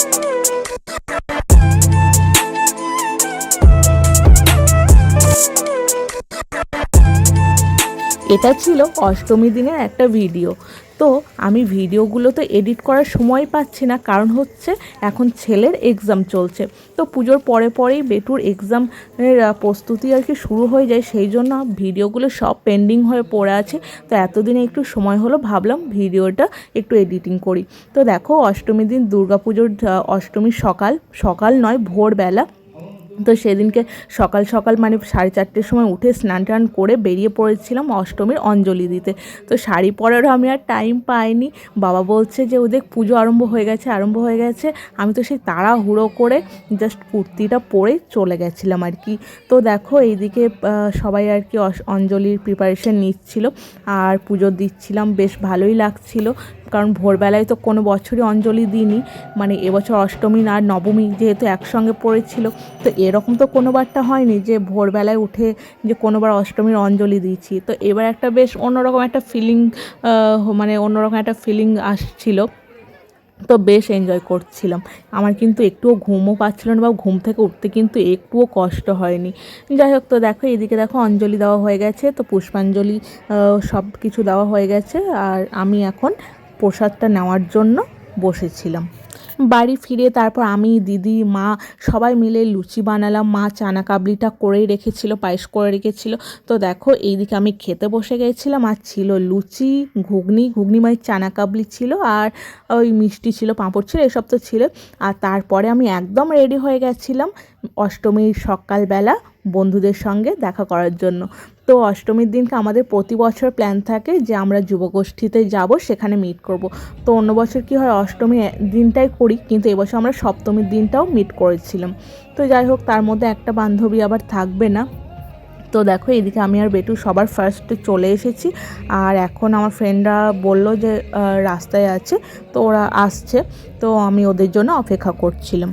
Podcast. এটা ছিল অষ্টমী দিনের একটা ভিডিও তো আমি ভিডিওগুলো তো এডিট করার সময় পাচ্ছি না কারণ হচ্ছে এখন ছেলের এক্সাম চলছে। তো পুজোর পরে পরেই বেটুর এক্সামের প্রস্তুতি আর কি শুরু হয়ে যায় সেই জন্য ভিডিওগুলো সব পেন্ডিং হয়ে পড়ে আছে। তো এতদিনে একটু সময় হলো ভাবলাম ভিডিওটা একটু এডিটিং করি। তো দেখো অষ্টমী দিন দুর্গাপুজোর আহ, অষ্টমীর সকাল সকাল নয় ভোরবেলা তো সেদিনকে সকাল সকাল মানে সাড়ে চারটের সময় উঠে স্নান টান করে বেরিয়ে পড়েছিলাম অষ্টমীর অঞ্জলি দিতে। তো শাড়ি পরারও আমি আর টাইম পাইনি। বাবা বলছে যে, ওদের পুজো আরম্ভ হয়ে গেছে, আরম্ভ হয়ে গেছে। আমি তো সেই তাড়াহুড়ো করে জাস্ট কুর্তিটা পরে চলে গেছিলাম আর কি। তো দেখো এইদিকে সবাই আর কি অঞ্জলির প্রিপারেশন নিচ্ছিল। আর পুজো দিচ্ছিলাম, বেশ ভালোই লাগছিল। কারণ ভোরবেলায় তো কোনো বছরই অঞ্জলি দিইনি। মানে এবছর অষ্টমী আর নবমী যেহেতু একসঙ্গে পড়েছিল, তো এরকম তো কোনোবারটা হয়নি যে ভোরবেলায় উঠে যে কোনোবার অষ্টমীর অঞ্জলি দিয়েছি। তো এবার একটা বেশ অন্যরকম একটা ফিলিং মানে অন্যরকম একটা ফিলিং আসছিল। তো বেশ এনজয় করছিলাম। আমার কিন্তু একটুও ঘুমও পাচ্ছিল না বা ঘুম থেকে উঠতে কিন্তু একটুও কষ্ট হয়নি। যাই হোক, তো দেখো, এদিকে দেখো অঞ্জলি দেওয়া হয়ে গেছে, তো পুষ্পাঞ্জলি সব কিছু দেওয়া হয়ে গেছে। আর আমি এখন প্রসাদটা নেওয়ার জন্য বসেছিলাম। বাড়ি ফিরে তারপর আমি, দিদি, মা সবাই মিলে লুচি বানালাম। মা চানা কাবলিটা করেই রেখেছিল, পায়েস করে রেখেছিল। তো দেখো, এইদিকে আমি খেতে বসে গেছিলাম। আর ছিল লুচি, ঘুগনি ঘুগনি মানে চানা কাবলি ছিল আর ওই মিষ্টি ছিল, পাঁপড় ছিল, এসব তো ছিল। আর তারপরে আমি একদম রেডি হয়ে গেছিলাম অষ্টমীর সকালবেলা বন্ধুদের সঙ্গে দেখা করার জন্য। তো অষ্টমীর দিনকে আমাদের প্রতি বছর প্ল্যান থাকে যে আমরা যুবগোষ্ঠীতে যাব, সেখানে মিট করব। তো অন্য বছর কি হয়, অষ্টমী দিনটাই করি, কিন্তু এবছর আমরা সপ্তমীর দিনটাও মিট করেছিলাম। তো যাই হোক, তার মধ্যে একটা বান্ধবী আবার থাকবে না। তো দেখো, এদিকে আমি আর বেটু সবার ফার্স্টে চলে এসেছি। আর এখন আমার ফ্রেন্ডরা বলল যে রাস্তায় আছে, তো ওরা আসছে। তো আমি ওদের জন্য অপেক্ষা করছিলাম।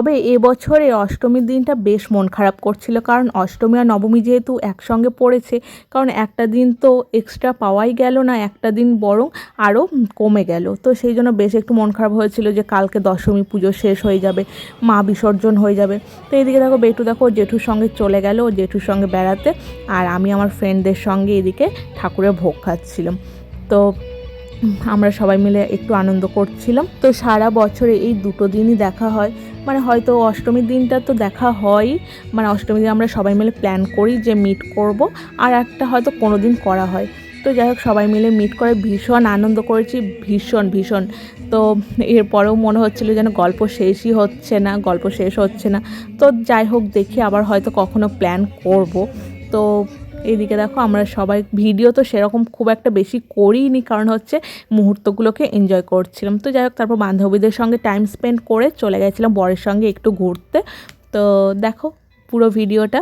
তবে এবছরে অষ্টমীর দিনটা বেশ মন খারাপ করছিল, কারণ অষ্টমী আর নবমী যেহেতু একসঙ্গে পড়েছে, কারণ একটা দিন তো এক্সট্রা পাওয়াই গেল না, একটা দিন বরং আরও কমে গেল। তো সেই জন্য বেশ একটু মন খারাপ হয়েছিল যে কালকে দশমী পুজো শেষ হয়ে যাবে, মা বিসর্জন হয়ে যাবে। তো এদিকে দেখো বেটু দেখো জেঠুর সঙ্গে চলে গেল, জেঠুর সঙ্গে বেড়াতে, আর আমি আমার ফ্রেন্ডদের সঙ্গে এদিকে ঠাকুরের ভোগ খাচ্ছিলাম। তো আমরা সবাই মিলে একটু আনন্দ করছিলাম। তো সারা বছরে এই দুটো দিনই দেখা হয়। মানে হয়তো অষ্টমীর দিনটা তো দেখা হয়। মানে অষ্টমীর দিন আমরা সবাই মিলে প্ল্যান করি যে মিট করব। আর একটা হয়তো কোনো দিন করা হয়। তো যাই হোক, সবাই মিলে মিট করে ভীষণ আনন্দ করেছি, ভীষণ ভীষণ। তো এরপরেও মনে হচ্ছিল যেন গল্প শেষই হচ্ছে না, গল্প শেষ হচ্ছে না। তো যাই হোক, দেখি আবার হয়তো কখনো প্ল্যান করব। তো এইদিকে দেখো আমরা সবাই, ভিডিও তো সেরকম খুব একটা বেশি করিনি, কারণ হচ্ছে মুহূর্তগুলোকে এনজয় করছিলাম। তো যাই হোক, তারপর বান্ধবীদের সঙ্গে টাইম স্পেন্ড করে চলে গেছিলাম বরের সঙ্গে একটু ঘুরতে। তো দেখো পুরো ভিডিওটা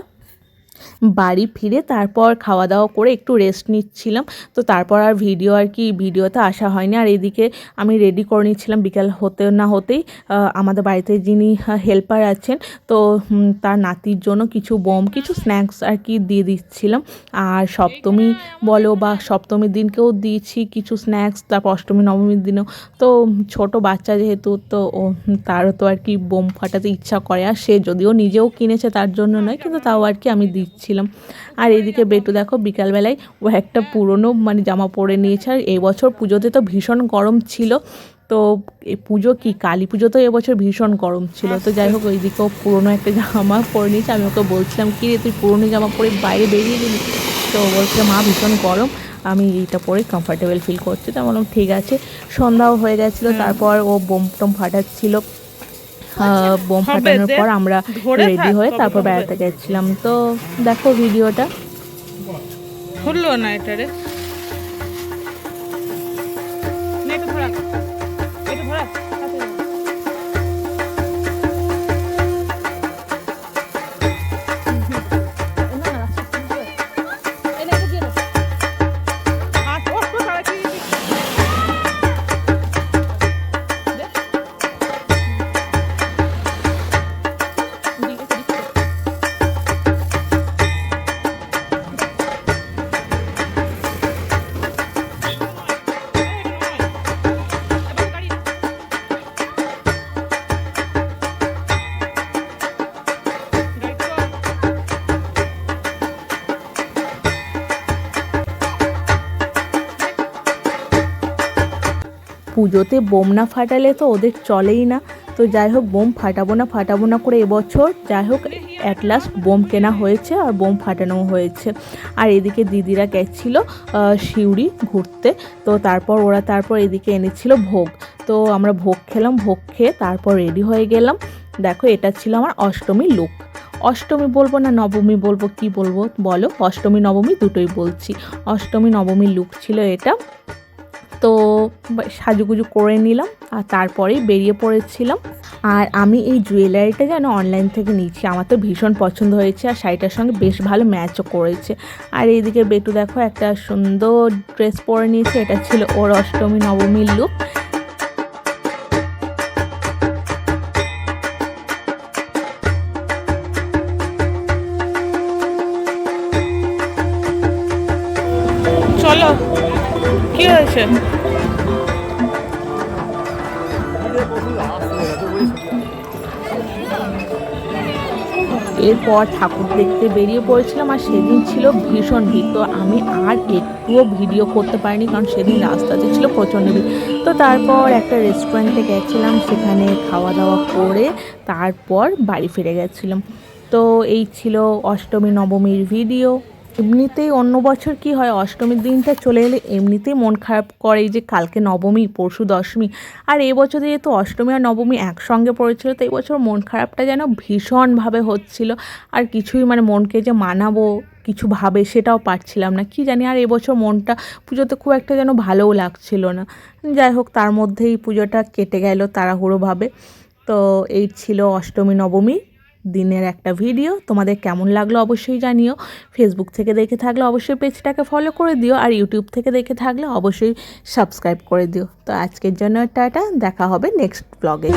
বাড়ি ফিরে তারপর খাওয়া দাওয়া করে একটু রেস্ট নিচ্ছিলাম। তো তারপর আর ভিডিও আর কি ভিডিওতে আসা হয়নি। আর এদিকে আমি রেডি করে নিচ্ছিলাম বিকাল হতে না হতেই। আমাদের বাড়িতে যিনি হেল্পার আছেন, তো তার নাতির জন্য কিছু বোম, কিছু স্ন্যাক্স আর কি দিয়ে দিচ্ছিলাম। আর সপ্তমী বলো বা সপ্তমীর দিনকেও দিয়েছি কিছু স্ন্যাক্স তারপর অষ্টমী, নবমীর দিনেও। তো ছোট বাচ্চা যেহেতু, তো তারও তো আর কি বোম ফাটাতে ইচ্ছা করে। আর সে যদিও নিজেও কিনেছে তার জন্য নয়, কিন্তু তাও আর কি আমি দিচ্ছিলাম। আর এদিকে বেটু দেখো বিকালবেলায় ও একটা পুরনো মানে জামা পরে নিয়েছে। আর এবছর পুজোতে তো ভীষণ গরম ছিল। তো পুজো কি কালী পুজো তো এবছর ভীষণ গরম ছিল। তো যাই হোক ওইদিকেও পুরনো একটা জামা পরে নিয়েছে। আমি ওকে বলছিলাম কি রে তুই পুরনো জামা পরে বাইরে বেরিয়ে গেলি? তো বলছে মা ভীষণ গরম। আমি এইটা পরে কমফর্টেবল ফিল করছি। তো বললাম ঠিক আছে। সন্ধ্যাও হয়ে গেছিল তারপর ও বোম টোম ফাটাচ্ছিল। বোম হবে ফাটানোর পর আমরা রেডি হয়ে তারপর বেড়াতে গেছিলাম। তো দেখো ভিডিওটা খুললো না এটা রে? পুজোতে বোম না ফাটালে তো ওদের চলেই না। তো যাই হোক, বোম ফাটাবো না ফাটাবো না করে এবছর যাই হোক অ্যাট লাস্ট বোম কেনা হয়েছে আর বোম ফাটানো হয়েছে। আর এদিকে দিদিরা গেছিল সিউড়ি ঘুরতে। তো তারপর ওরা তারপর এদিকে এনেছিল ভোগ। তো আমরা ভোগ খেলাম, ভোগ খেয়ে তারপর রেডি হয়ে গেলাম। দেখো, এটা ছিল আমার অষ্টমী লুক অষ্টমী বলব না নবমী বলব, কি বলব? বলো, অষ্টমী, নবমী দুটোই বলছি। অষ্টমী, নবমী লুক ছিল এটা। তো সাজুগুজু করে নিলাম আর তারপরেই বেরিয়ে পড়েছিলাম। আর আমি এই জুয়েলারিটা যেন অনলাইন থেকে নিচ্ছি। আমার তো ভীষণ পছন্দ হয়েছে আর শাড়িটার সঙ্গে বেশ ভালো ম্যাচও করেছে। আর এইদিকে বেটু দেখো একটা সুন্দর ড্রেস পরে নিয়েছে। এটা ছিল ওর অষ্টমী, নবমীর লুক এরপর ঠাকুর দেখতে বেরিয়ে পড়েছিলাম আর সেদিন ছিল ভীষণ ভিড়। তো আমি আর একটুও ভিডিও করতে পারিনি কারণ সেদিন রাস্তাতে ছিল প্রচণ্ড ভিড়। তো তারপর একটা রেস্টুরেন্টে গেছিলাম, সেখানে খাওয়া দাওয়া করে তারপর বাড়ি ফিরে গেছিলাম। তো এই ছিল অষ্টমী নবমীর ভিডিও। এমনিতেই অন্য বছর কি হয়? অষ্টমীর দিনটা চলে এলে এমনিতেই মন খারাপ করে। যে কালকে নবমী, পরশু দশমী। আর এবছর যেহেতু অষ্টমী আর নবমী একসঙ্গে পড়েছিল, তো এবছর মন খারাপটা যেন ভীষণভাবে হচ্ছিল। আর কিছুই মানে মনকে যে মানাবো, কিছু ভাবে সেটাও পারছিলাম না। কি জানি আর এবছর মনটা পুজোতে খুব একটা যেন ভালোও লাগছিল না। যাই হোক, তার মধ্যেই পুজোটা কেটে গেল তাড়াহুড়োভাবে। তো এই ছিল অষ্টমী, নবমী। দিনের একটা ভিডিও। তোমাদের কেমন লাগল অবশ্যই জানিও। ফেসবুক থেকে দেখে থাকলে অবশ্যই পেজটাকে ফলো করে দিও আর ইউটিউব থেকে দেখে থাকলে অবশ্যই সাবস্ক্রাইব করে দিও। তো আজকের জন্য এটা দেখা হবে নেক্সট ব্লগে